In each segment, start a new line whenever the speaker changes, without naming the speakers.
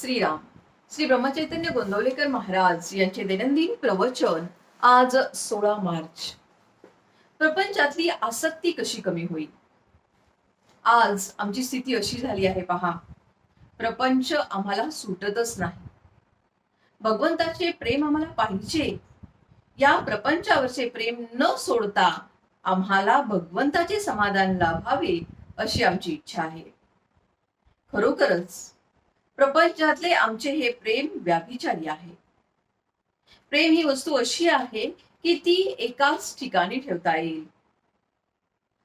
श्रीराम. श्री ब्रह्मचैतन्य गोंदवलेकर महाराज यांचे दैनंदिन प्रवचन आज सोळा मार्च. प्रपंचातली आसक्ती कशी कमी होईल? आज आमची स्थिती अशी झाली आहे पहा. प्रपंच आम्हाला सुटतच नाही. भगवंताचे प्रेम आम्हाला पाहिजे. या प्रपंचावरचे प्रेम न सोडता आम्हाला भगवंताचे समाधान लाभावे अशी आमची इच्छा आहे. खरोखरच प्रपंचातले आमचे हे प्रेम व्याभिचारी आहे. प्रेम ही वस्तू अशी आहे की ती एकाच ठिकाणी ठेवता येईल.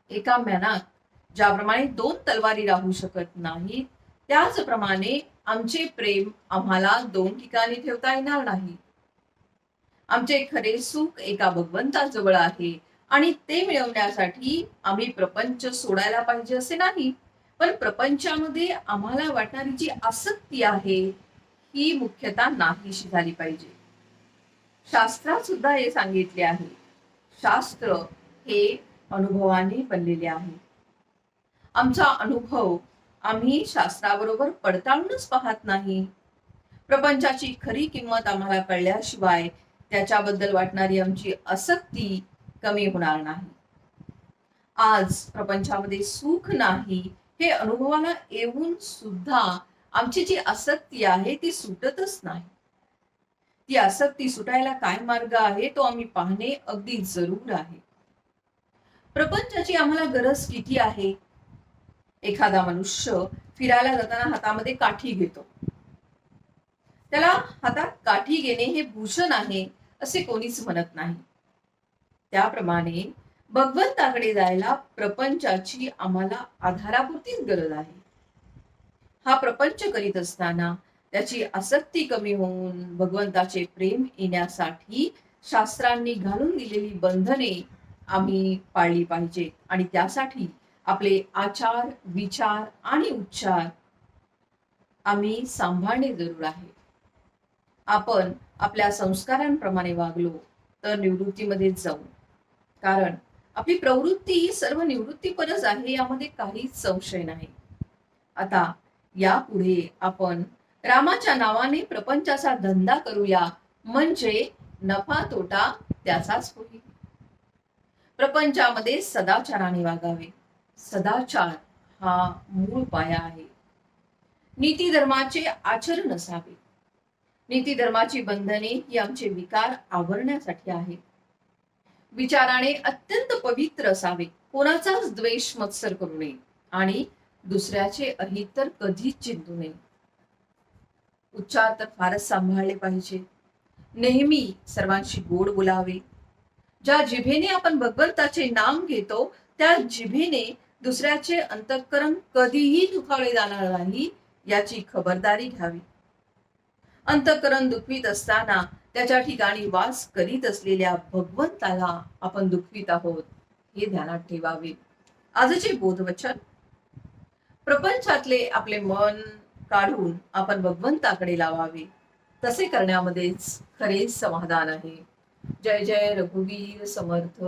एका मॅनात ज्याप्रमाणे दोन तलवारी राहू शकत नाहीत त्याचप्रमाणे आमचे प्रेम आम्हाला दोन ठिकाणी ठेवता येणार नाही. आमचे खरे सुख एका भगवंताजवळ आहे आणि ते मिळवण्यासाठी आम्ही प्रपंच सोडायला पाहिजे असे नाही. पण प्रपंचामध्ये आम्हाला वाटणारी जी आसक्ती आहे ही मुख्यतः नाहीशी झाली पाहिजे. शास्त्रात सुद्धा हे सांगितले आहे. शास्त्र हे अनुभवाने बनलेले आहे. आमचा अनुभव आम्ही शास्त्राबरोबर पडताळूनच पाहत नाही. प्रपंचाची खरी किंमत आम्हाला कळल्याशिवाय त्याच्याबद्दल वाटणारी आमची आसक्ती कमी होणार नाही. आज प्रपंचामध्ये सुख नाही हे अनुभवाला येऊन सुद्धा आमची जी आसक्ती आहे ती सुटतच नाही. ती आसक्ती सुटायला काय मार्ग आहे तो आम्ही पाहणे अगदी जरूर आहे. प्रपंचाची आम्हाला गरज किती आहे? एखादा मनुष्य फिरायला जाताना हातामध्ये काठी घेतो. त्याला हातात काठी घेणे हे भूषण आहे असे कोणीच म्हणत नाही. त्याप्रमाणे भगवंताकडे जायला प्रपंचाची आम्हाला आधारापुरतीच गरज आहे. हा प्रपंच करीत असताना त्याची आसक्ती कमी होऊन भगवंताचे प्रेम येण्यासाठी शास्त्रांनी घालून दिलेली बंधने आम्ही पाळली पाहिजेत आणि त्यासाठी आपले आचार विचार आणि उच्चार आम्ही सांभाळणे जरूर आहे. आपण आपल्या संस्कारांप्रमाणे वागलो तर निवृत्तीमध्ये जाऊ. कारण आपली प्रवृत्ती ही सर्व निवृत्तीपरच आहे यामध्ये काहीच संशय नाही. आता यापुढे आपण रामाच्या नावाने प्रपंचाचा धंदा करूया म्हणजे नफा तोटा त्याचाच होईल. प्रपंचामध्ये सदाचाराने वागावे. सदाचार हा मूळ पाया आहे. नीती धर्माचे आचरण असावे. नीती धर्माची बंधने ही आमचे विकार आवरण्यासाठी आहेत. विचाराने अत्यंत पवित्र असावे. कोणाचाच द्वेष मत्सर करू नये. आणि दुसऱ्याचे अहित तर कधीच चिंतू नये. उच्चार तर फारच सांभाळले पाहिजे. नेहमी सर्वांशी गोड बोलावे. ज्या जिभेने आपण भगवंताचे नाम घेतो त्या जिभेने दुसऱ्याचे अंतःकरण कधीही दुखावले जाणार नाही याची खबरदारी घ्यावी. अंतःकरण दुखवीत असताना त्याच्या ठिकाणी वास करीत असलेल्या भगवंताला आपण दुखवीत आहोत हे ध्यानात ठेवावे. आजचे बोधवचन. प्रपंचातले आपले मन काढून आपण भगवंताकडे लावावे. तसे करण्यामध्येच खरे समाधान आहे. जय जय रघुवीर समर्थ.